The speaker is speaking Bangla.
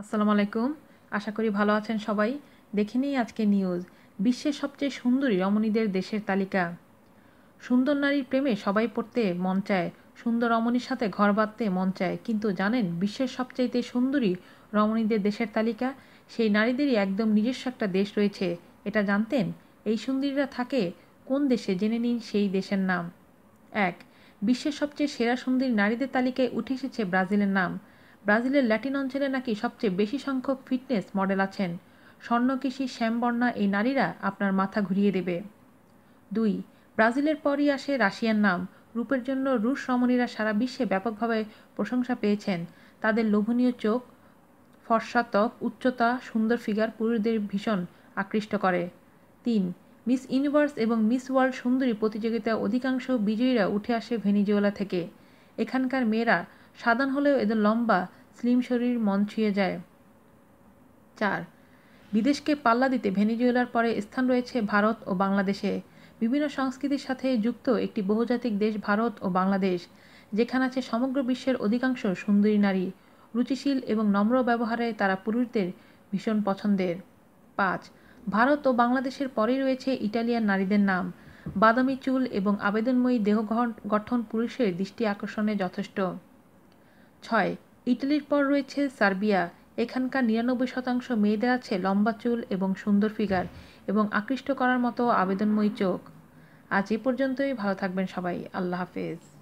আসসালামু আলাইকুম। আশা করি ভালো আছেন সবাই। দেখে নিই আজকে নিউজ বিশ্বের সবচেয়ে সুন্দরী রমণীদের দেশের তালিকা। সুন্দর নারীর প্রেমে সবাই পড়তে মন চায়। সুন্দর রমণীর সাথে ঘর বাঁধতে মন চায়। কিন্তু জানেন, বিশ্বের সবচাইতে সুন্দরী রমণীদের দেশের তালিকা? সেই নারীদেরই একদম নিজস্ব একটা দেশ রয়েছে। এটা জানতেন? এই সুন্দরীরা থাকে কোন দেশে? জেনে নিন সেই দেশের নাম। এক, বিশ্বের সবচেয়ে সেরা সুন্দরী নারীদের তালিকায় উঠে এসেছে ব্রাজিলের নাম। ব্রাজিলের ল্যাটিন অঞ্চলে নাকি সবচেয়ে বেশি সংখ্যক ফিটনেস মডেল আছেন। স্বর্ণকেশী শ্যামবর্ণা এই নারীরা আপনার মাথা ঘুরিয়ে দেবে। দুই, ব্রাজিলের পরই আসে রাশিয়ার নাম। রূপের জন্য রুশ রমণীরা সারা বিশ্বে ব্যাপকভাবে প্রশংসা পেয়েছেন। তাদের লোভনীয় চোখ, ফর্সা উচ্চতা, সুন্দর ফিগার পুরুষদের ভীষণ আকৃষ্ট করে। তিন, মিস ইউনিভার্স এবং মিস ওয়ার্ল্ড সুন্দরী প্রতিযোগিতায় অধিকাংশ বিজয়ীরা উঠে আসে ভেনিজুয়েলা থেকে। এখানকার মেয়েরা সাধারণ হলেও এদের লম্বা, স্লিম শরীর মন ছুঁয়ে যায়। চার, বিদেশকে পাল্লা দিতে ভেনিজুয়েলার পরে স্থান রয়েছে ভারত ও বাংলাদেশে। বিভিন্ন সংস্কৃতির সাথে যুক্ত একটি বহুজাতিক দেশ ভারত ও বাংলাদেশ, যেখানে আছে সমগ্র বিশ্বের অধিকাংশ সুন্দরী নারী। রুচিশীল এবং নম্র ব্যবহারে তারা পুরুষদের ভীষণ পছন্দের। পাঁচ, ভারত ও বাংলাদেশের পরেই রয়েছে ইটালিয়ান নারীদের নাম। বাদামি চুল এবং আবেদনময়ী দেহ গঠন পুরুষের দৃষ্টি আকর্ষণে যথেষ্ট। ছয় ইটালির পর রয়েছে সার্বিয়া। এখানকার নিরানব্বই শতাংশ মেয়েদের আছে লম্বা চুল এবং সুন্দর ফিগার এবং আকৃষ্ট করার মতো আবেদনময়ী চোখ। আজ এ পর্যন্তই, ভালো থাকবেন সবাই। আল্লাহ হাফেজ।